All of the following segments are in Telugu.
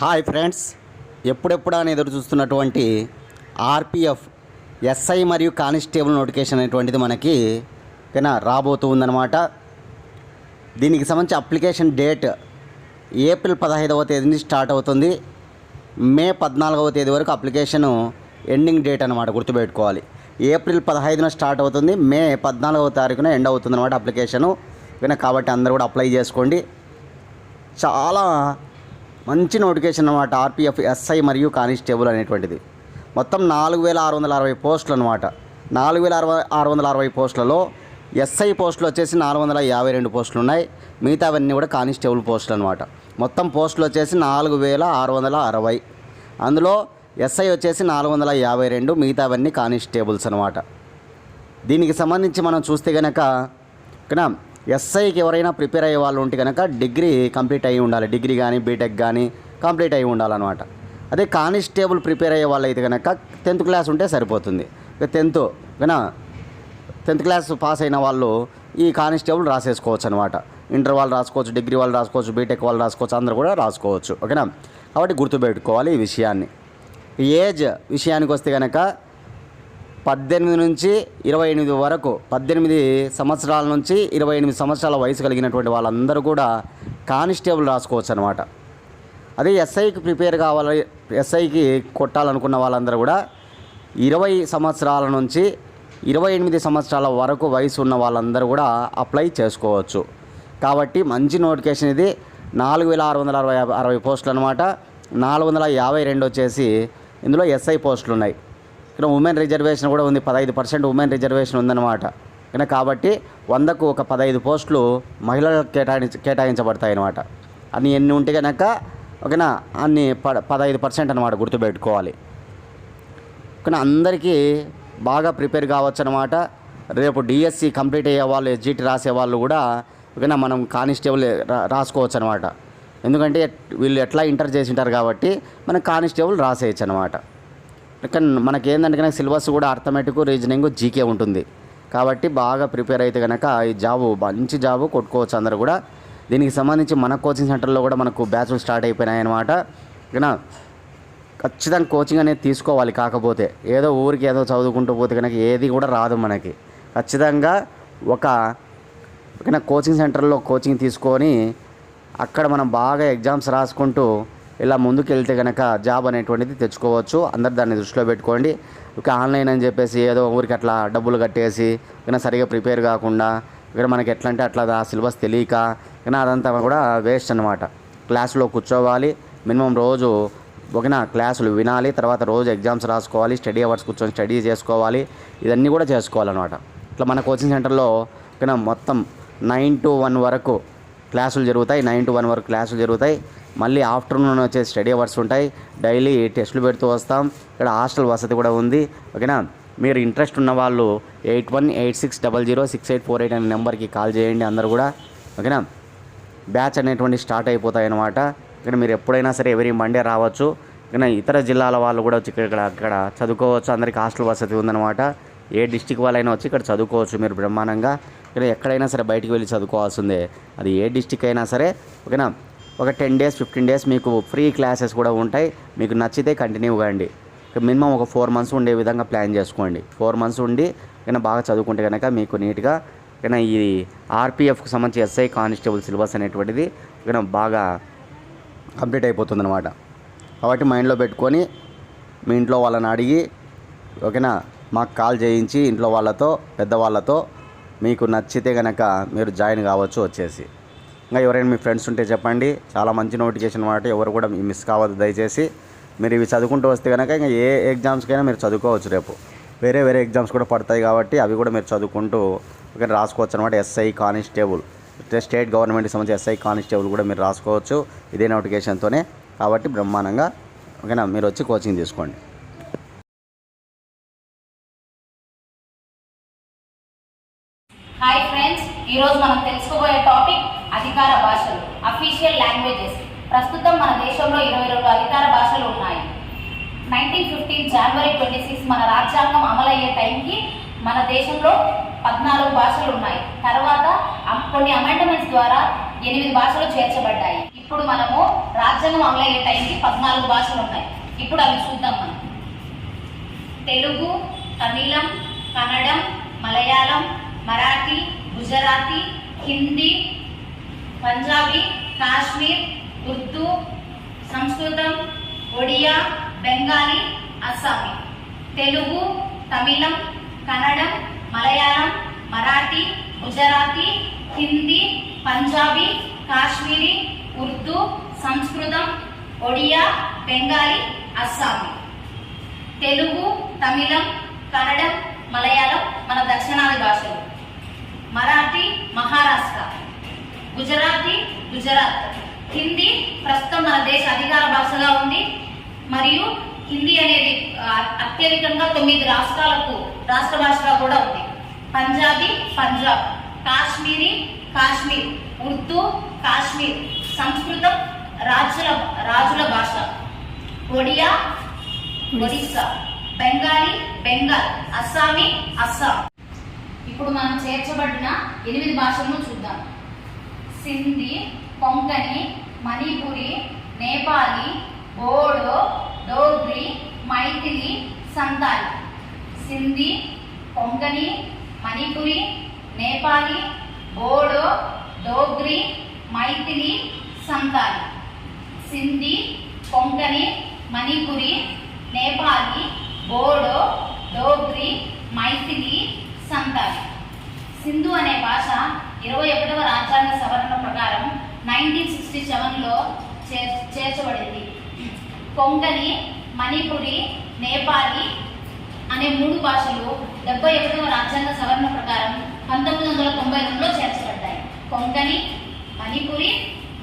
Hi friends. ఎప్పుడెప్పుడా అని ఎదురు చూస్తున్నటువంటి ఆర్పిఎఫ్ ఎస్ఐ మరియు కానిస్టేబుల్ నోటిఫికేషన్ అనేటువంటిది మనకి ఓకేనా రాబోతూ ఉందన్నమాట. దీనికి సంబంధించి అప్లికేషన్ డేట్ ఏప్రిల్ పదహైదవ తేదీ నుంచి స్టార్ట్ అవుతుంది. మే పద్నాలుగవ తేదీ వరకు అప్లికేషన్ ఎండింగ్ డేట్ అనమాట గుర్తుపెట్టుకోవాలి. ఏప్రిల్ పదహైదున స్టార్ట్ అవుతుంది. మే పద్నాలుగవ తారీఖున ఎండ్ అవుతుంది అనమాట అప్లికేషను. ఓకేనా కాబట్టి అందరూ కూడా అప్లై చేసుకోండి. చాలా మంచి నోటిఫికేషన్ అనమాట ఆర్పిఎఫ్ ఎస్ఐ మరియు కానిస్టేబుల్ అనేటువంటిది. మొత్తం నాలుగు వేల ఆరు వందల అరవై పోస్టులు అనమాట నాలుగు వేల అరవై ఆరు వందల అరవై పోస్టులలో ఎస్ఐ పోస్టులు వచ్చేసి నాలుగు వందల యాభై రెండు పోస్టులు ఉన్నాయి మిగతావన్నీ కూడా కానిస్టేబుల్ పోస్టులు అనమాట మొత్తం పోస్టులు వచ్చేసి నాలుగు వేల ఆరు వందల అరవై. అందులో ఎస్ఐ వచ్చేసి నాలుగు వందల యాభై రెండు మిగతావన్నీ కానిస్టేబుల్స్ అనమాట దీనికి సంబంధించి మనం చూస్తే కనుక ఓకేనా? ఎస్ఐకి ఎవరైనా ప్రిపేర్ అయ్యే వాళ్ళు ఉంటే కనుక డిగ్రీ కంప్లీట్ అయ్యి ఉండాలి. డిగ్రీ కానీ బీటెక్ కానీ కంప్లీట్ అయ్యి ఉండాలన్నమాట. అదే కానిస్టేబుల్ ప్రిపేర్ అయ్యే వాళ్ళు అయితే కనుక టెన్త్ క్లాస్ ఉంటే సరిపోతుంది. ఇక టెన్త్ ఓకేనా టెన్త్ క్లాస్ పాస్ అయిన వాళ్ళు ఈ కానిస్టేబుల్ రాసేసుకోవచ్చు అనమాట ఇంటర్ వాళ్ళు రాసుకోవచ్చు డిగ్రీ వాళ్ళు రాసుకోవచ్చు బీటెక్ వాళ్ళు రాసుకోవచ్చు అందరూ కూడా రాసుకోవచ్చు. ఓకేనా? కాబట్టి గుర్తుపెట్టుకోవాలి ఈ విషయాన్ని. ఏజ్ విషయానికి వస్తే కనుక పద్దెనిమిది నుంచి ఇరవై ఎనిమిది వరకు పద్దెనిమిది సంవత్సరాల నుంచి ఇరవై ఎనిమిది సంవత్సరాల వయసు కలిగినటువంటి వాళ్ళందరూ కూడా కానిస్టేబుల్ రాసుకోవచ్చు అనమాట అదే ఎస్ఐకి ప్రిపేర్ కావాలి ఎస్ఐకి కొట్టాలనుకున్న వాళ్ళందరూ కూడా ఇరవై సంవత్సరాల నుంచి ఇరవై ఎనిమిది సంవత్సరాల వరకు వయసు ఉన్న వాళ్ళందరూ కూడా అప్లై చేసుకోవచ్చు. కాబట్టి మంచి నోటిఫికేషన్ ఇది. నాలుగు వేల ఆరు వందల అరవై అరవై పోస్టులు అనమాట నాలుగు వందల యాభై రెండు వచ్చేసి ఇందులో ఎస్ఐ పోస్టులు ఉన్నాయి. ఇక్కడ ఉమెన్ రిజర్వేషన్ కూడా ఉంది. పదహైదు పర్సెంట్ ఉమెన్ రిజర్వేషన్ ఉందన్నమాట. కనుక కాబట్టి వందకు ఒక పదహైదు పోస్టులు మహిళలకు కేటాయించ కేటాయించబడతాయి అన్నమాట. అన్ని ఎన్ని ఉంటే కనుక ఓకేనా అన్ని ప పదహైదు పర్సెంట్ అనమాట గుర్తుపెట్టుకోవాలి. కానీ అందరికీ బాగా ప్రిపేర్ కావచ్చు అనమాట రేపు డిఎస్సి కంప్లీట్ అయ్యే వాళ్ళు ఎస్జిటి రాసే వాళ్ళు కూడా ఓకేనా మనం కానిస్టేబుల్ రా- రాసుకోవచ్చు అనమాట ఎందుకంటే వీళ్ళు ఎట్లా ఇంటర్ చేసి ఉంటారు కాబట్టి మనం కానిస్టేబుల్ రాసేయచ్చు అనమాట కానీ మనకి ఏంటంటే కనుక సిలబస్ కూడా అర్థమెటిక్ రీజనింగ్ జీకే ఉంటుంది. కాబట్టి బాగా ప్రిపేర్ అయితే కనుక ఈ జాబు మంచి జాబు కొట్టుకోవచ్చు అందరూ కూడా. దీనికి సంబంధించి మన కోచింగ్ సెంటర్లో కూడా మనకు బ్యాచ్లు స్టార్ట్ అయిపోయినాయి అనమాట ఓకేనా ఖచ్చితంగా కోచింగ్ అనేది తీసుకోవాలి కాకపోతే. ఏదో ఊరికి ఏదో చదువుకుంటూ పోతే కనుక ఏది కూడా రాదు మనకి. ఖచ్చితంగా ఒక ఓకేనా కోచింగ్ సెంటర్లో కోచింగ్ తీసుకొని అక్కడ మనం బాగా ఎగ్జామ్స్ రాసుకుంటూ ఇలా ముందుకెళ్తే కనుక జాబ్ అనేటువంటిది తెచ్చుకోవచ్చు. అందరు దాన్ని దృష్టిలో పెట్టుకోండి. ఇక ఆన్లైన్ అని చెప్పేసి ఏదో ఊరికి అట్లా డబ్బులు కట్టేసి ఇక సరిగా ప్రిపేర్ కాకుండా ఇక్కడ మనకి ఎట్లా అంటే అట్లా ఆ సిలబస్ తెలియక ఇక అదంతా కూడా వేస్ట్ అనమాట క్లాస్లో కూర్చోవాలి. మినిమం రోజు ఓకేనా క్లాసులు వినాలి తర్వాత రోజు ఎగ్జామ్స్ రాసుకోవాలి స్టడీ అవర్స్ కూర్చొని స్టడీ చేసుకోవాలి. ఇవన్నీ కూడా చేసుకోవాలన్నమాట. ఇట్లా మన కోచింగ్ సెంటర్లో ఇక మొత్తం నైన్ టు వన్ వరకు క్లాసులు జరుగుతాయి నైన్ టు వన్ వరకు క్లాసులు జరుగుతాయి. మళ్ళీ ఆఫ్టర్నూన్ వచ్చే స్టడీ అవర్స్ ఉంటాయి. డైలీ టెస్టులు పెడుతూ వస్తాం. ఇక్కడ హాస్టల్ వసతి కూడా ఉంది. ఓకేనా? మీరు ఇంట్రెస్ట్ ఉన్న వాళ్ళు eight one eight six double zero six eight four eight అనే నెంబర్కి కాల్ చేయండి అందరు కూడా. ఓకేనా? బ్యాచ్ అనేటువంటి స్టార్ట్ అయిపోతాయి అన్నమాట ఇక్కడ మీరు ఎప్పుడైనా సరే ఎవరీ మండే రావచ్చు. ఇక్కడ ఇతర జిల్లాల వాళ్ళు కూడా వచ్చి ఇక్కడ ఇక్కడ అక్కడ చదువుకోవచ్చు. అందరికి హాస్టల్ వసతి ఉందన్నమాట. ఏ డిస్టిక్ వాళ్ళైనా వచ్చి ఇక్కడ చదువుకోవచ్చు మీరు బ్రహ్మాండంగా. ఇక్కడ ఎక్కడైనా సరే బయటికి వెళ్ళి చదువుకోవాల్సిందే. అది ఏ డిస్టిక్ అయినా సరే ఓకేనా? ఒక టెన్ డేస్ ఫిఫ్టీన్ డేస్ మీకు ఫ్రీ క్లాసెస్ కూడా ఉంటాయి. మీకు నచ్చితే కంటిన్యూ కాండి. మినిమం ఒక ఫోర్ మంత్స్ ఉండే విధంగా ప్లాన్ చేసుకోండి. ఫోర్ మంత్స్ ఉండి కనుక బాగా చదువుకుంటే కనుక మీకు నీట్గా కనుక ఈ ఆర్పిఎఫ్కి సంబంధించి ఎస్ఐ కానిస్టేబుల్ సిలబస్ అనేటువంటిది కనుక బాగా కంప్లీట్ అయిపోతుంది అనమాట కాబట్టి మైండ్లో పెట్టుకొని మీ ఇంట్లో వాళ్ళని అడిగి ఓకేనా మాకు కాల్ చేయించి ఇంట్లో వాళ్ళతో పెద్దవాళ్ళతో మీకు నచ్చితే కనుక మీరు జాయిన్ కావచ్చు వచ్చేసి. ఇంకా ఎవరైనా మీ ఫ్రెండ్స్ ఉంటే చెప్పండి. చాలా మంచి నోటిఫికేషన్ అనమాట ఎవరు కూడా మిస్ కావద్దు దయచేసి. మీరు ఇవి చదువుకుంటూ వస్తే కనుక ఇంకా ఏ ఎగ్జామ్స్కైనా మీరు చదువుకోవచ్చు రేపు. వేరే వేరే ఎగ్జామ్స్ కూడా పడతాయి కాబట్టి అవి కూడా మీరు చదువుకుంటూ ఓకే రాసుకోవచ్చు అనమాట ఎస్ఐ కానిస్టేబుల్. స్టేట్ గవర్నమెంట్కి సంబంధించి ఎస్ఐ కానిస్టేబుల్ కూడా మీరు రాసుకోవచ్చు. ఇదే నోటిఫికేషన్తోనే. కాబట్టి బ్రహ్మాండంగా ఓకేనా మీరు వచ్చి కోచింగ్ తీసుకోండి. ఈరోజు మనం తెలుసుకోబోయే టాపిక్ అధికార భాషలు అఫీషియల్ లాంగ్వేజెస్ ప్రస్తుతం మన దేశంలో ఇరవై రెండు అధికార భాషలు ఉన్నాయి. నైన్టీన్ ఫిఫ్టీన్ జనవరి ట్వంటీ సిక్స్ మన రాజ్యాంగం అమలయ్యే టైంకి మన దేశంలో పద్నాలుగు భాషలు ఉన్నాయి. తర్వాత కొన్ని అమెండ్మెంట్స్ ద్వారా ఎనిమిది భాషలు చేర్చబడ్డాయి. ఇప్పుడు మనము రాజ్యాంగం అమలయ్యే టైంకి పద్నాలుగు భాషలు ఉన్నాయి. ఇప్పుడు అవి చూద్దాం మనం. తెలుగు తమిళం కన్నడం మలయాళం మరాఠీ గుజరాతీ హిందీ పంజాబీ కాశ్మీర్ ఉర్దూ సంస్కృతం ఒడియా బెంగాలీ అస్సామీ. తెలుగు తమిళం కన్నడం మలయాళం మరాఠీ గుజరాతీ హిందీ పంజాబీ కాశ్మీరీ ఉర్దూ సంస్కృతం ఒడియా బెంగాలీ అస్సామీ. తెలుగు తమిళం కన్నడం మలయాళం మన దక్షిణాది భాషలు. మరాఠీ మహారాష్ట్ర. గుజరాతీ గుజరాత్. హిందీ ప్రస్తుతం మన దేశ అధికార భాషగా ఉంది. మరియు హిందీ అనేది అత్యధికంగా తొమ్మిది రాష్ట్రాలకు రాష్ట్ర భాషగా కూడా ఉంది. పంజాబీ పంజాబ్. కాశ్మీరీ కాశ్మీర్. ఉర్దూ కాశ్మీర్. సంస్కృతం రాజుల రాజుల భాష. ఒడియా ఒడిస్సా. బెంగాలీ బెంగాల్. అస్సామీ అస్సాం. ఇప్పుడు మనం చేర్చబడిన ఎనిమిది భాషలను చూద్దాం. సింధీ కొంకణి మణిపురి నేపాలి బోడో డోగ్రి మైథిలి సంతాలి. సింధీ కొంకణి మణిపురి నేపాలి బోడో డోగ్రి మైథిలి సంతాలి. సింధీ కొంకణి మణిపురి నేపాలి బోడో డోగ్రి మైథిలి సంతాలి సింధు అనే భాష ఇరవై ఒకటవ రాజ్యాంగ సవరణ ప్రకారం నైన్టీన్ సిక్స్టీ సెవెన్లో చేర్చబడింది. కొంకణి మణిపురి నేపాలి అనే మూడు భాషలు డెబ్బై ఒకటవ రాజ్యాంగ సవరణ ప్రకారం పంతొమ్మిది వందల తొంభై రెండులో చేర్చబడ్డాయి. కొంకణి మణిపురి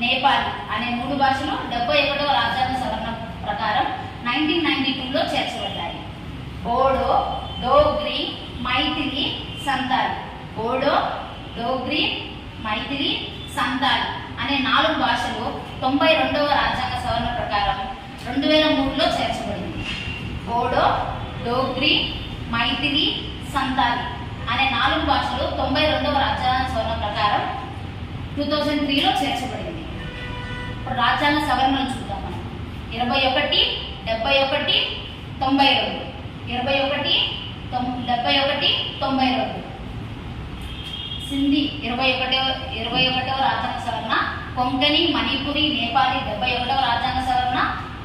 నేపాలి అనే మూడు భాషలు డెబ్బై ఒకటవ రాజ్యాంగ సవరణ ప్రకారం నైన్టీన్ నైన్టీ టూలో చేర్చబడ్డాయి. బోడో డోగ్రి మైథిలి సంతాల్. బోడో డోగ్రి మైథిలి సంతాల్ అనే నాలుగు భాషలు తొంభై రెండవ రాజ్యాంగ సవరణ ప్రకారం రెండు వేల మూడులో చేర్చబడింది. బోడో డోగ్రి మైథిలి సంతాలి అనే నాలుగు భాషలు తొంభై రెండవ రాజ్యాంగ సవరణ ప్రకారం టూ థౌజండ్ త్రీలో చేర్చబడింది. ఇప్పుడు రాజ్యాంగ సవరణలు చూద్దాం మనం. ఇరవై ఒకటి డెబ్బై ఒకటి తొంభై రెండు. ఇరవై ఒకటి డెబ్బై ఒకటి తొంభై రెండు. సింధీ ఇరవై ఒకటవ ఇరవై ఒకటవ రాజ్యాంగ సవరణ. కొంకణి మణిపురి నేపాలి డెబ్బై ఒకటవ రాజ్యాంగ సవరణ.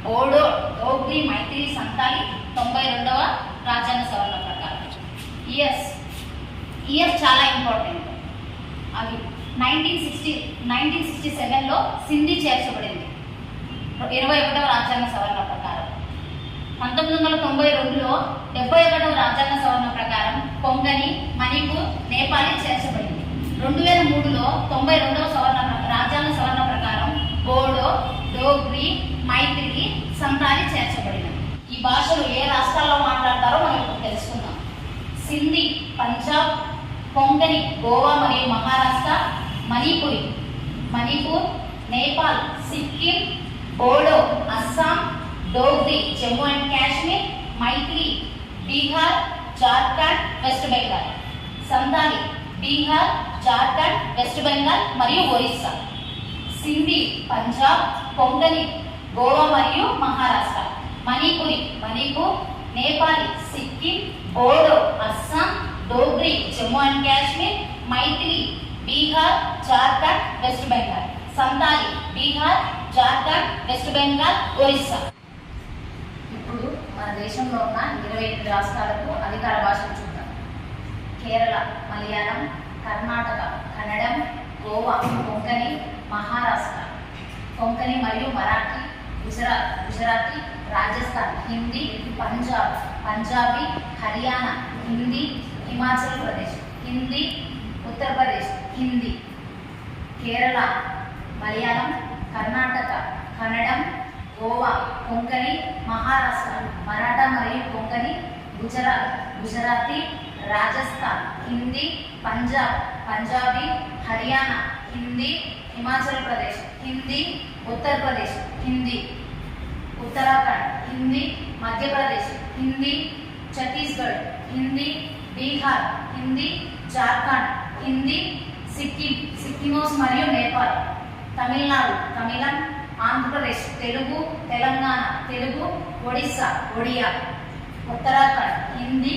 ఓడో డోగ్రి మైత్రి సంతాలి తొంభై రెండవ రాజ్యాంగ సవరణ ప్రకారం. ఇయర్స్. ఇయర్స్ చాలా ఇంపార్టెంట్. అవి నైన్టీన్ సిక్స్టీ నైన్టీన్ సిక్స్టీ సెవెన్లో సింధీ చేర్చబడింది. ఇరవై ఒకటవ రాజ్యాంగ సవరణ ప్రకారం. పంతొమ్మిది వందల తొంభై రెండులో డెబ్బై ఒకటవ రాజ్యాంగ సవరణ ప్రకారం కొంగని మణిపూర్ నేపాలి చేర్చబడింది. రెండు వేల మూడులో తొంభై రెండవ సవరణ ప్ర- రాజ్యాంగ సవరణ ప్రకారం బోడో డోగ్రి మైత్రి సంతాలి చేర్చబడినవి. ఈ భాషలు ఏ రాష్ట్రాల్లో మాట్లాడతారో మనం ఇప్పుడు తెలుసుకుందాం. సింధీ పంజాబ్ కొంకణి గోవా మరియు Maharashtra Manipuri. Manipur Nepal Sikkim Bodo Assam Dogri Jammu and Kashmir Maithili Bihar Jharkhand West Bengal. Santali Bihar Jharkhand West Bengal మరియు ఒరిస్సా. సింధీ పంజాబ్ కొంగని గోవా మరియు Maharashtra. Manipuri Manipur Nepali Sikkim Bodo Assam Dogri Jammu and Kashmir Maithili Bihar Jharkhand West Bengal. Santali Bihar Jharkhand West Bengal Orissa. దేశంలో ఉన్న ఇరవై ఎనిమిది రాష్ట్రాలకు అధికార భాషలు చూద్దాం కేరళ మలయాళం కర్ణాటక కన్నడం గోవా కొంకణి మహారాష్ట్ర. కొంకణి మరియు మరాఠీ గుజరాత్ గుజరాతీ రాజస్థాన్ హిందీ పంజాబ్ పంజాబీ హర్యానా హిందీ హిమాచల్ ప్రదేశ్ హిందీ ఉత్తరప్రదేశ్ హిందీ. కేరళ మలయాళం కర్ణాటక కన్నడం గోవా కొంకణి మహారాష్ట్ర మరాఠా మరియు కొంకణి గుజరాత్ గుజరాతీ రాజస్థాన్ హిందీ పంజాబ్ పంజాబీ హర్యానా హిందీ హిమాచల్ ప్రదేశ్ హిందీ ఉత్తరప్రదేశ్ హిందీ ఉత్తరాఖండ్ హిందీ మధ్యప్రదేశ్ హిందీ ఛత్తీస్గఢ్ హిందీ బీహార్ హిందీ జార్ఖండ్ హిందీ సిక్కిం సిక్కిమోస్ మరియు నేపాల్ తమిళనాడు తమిళం ఆంధ్రప్రదేశ్ తెలుగు తెలంగాణ తెలుగు ఒడిస్సా ఒడియా ఉత్తరాఖండ్ హిందీ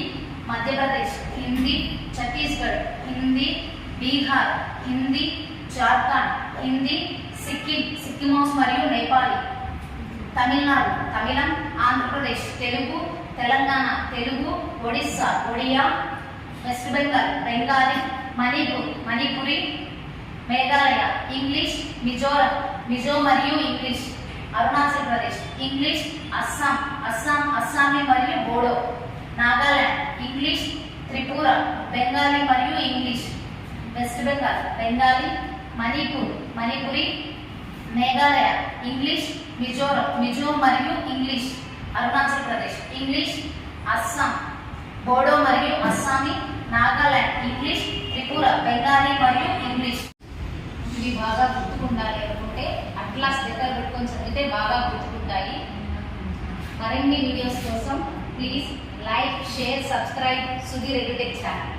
మధ్యప్రదేశ్ హిందీ ఛత్తీస్గఢ్ హిందీ బీహార్ హిందీ జార్ఖండ్ హిందీ సిక్కిం సిక్కిమోస్ మరియు నేపాలీ తమిళనాడు తమిళం ఆంధ్రప్రదేశ్ తెలుగు తెలంగాణ తెలుగు ఒడిస్సా ఒడియా వెస్ట్ బెంగాల్ బెంగాలీ మణిపూర్ మణిపురి మేఘాలయ ఇంగ్లీష్ మిజోరం మిజో మరియు ఇంగ్లీష్ అరుణాచల్ ప్రదేశ్ ఇంగ్లీష్ అస్సాం అస్సాం అస్సామీ మరియు బోడో నాగాలాండ్ ఇంగ్లీష్ త్రిపుర బెంగాలీ మరియు English West Bengal Bengali Manipur Manipuri Meghalaya English Mizoram Mizo మరియు ఇంగ్లీష్ అరుణాచల్ ప్రదేశ్ ఇంగ్లీష్ అస్సాం బోడో మరియు అస్సామీ నాగాల్యాండ్ ఇంగ్లీష్ త్రిపుర బెంగాలీ మరియు ఇంగ్లీష్. ఇవి బాగా గుర్తుకుండాలి అనుకుంటే అట్లాస్ దగ్గర పెట్టుకొని చదివితే బాగా గుర్తుకుంటాయి. మరిన్ని వీడియోస్ కోసం please like share subscribe Sudheer Edutech channel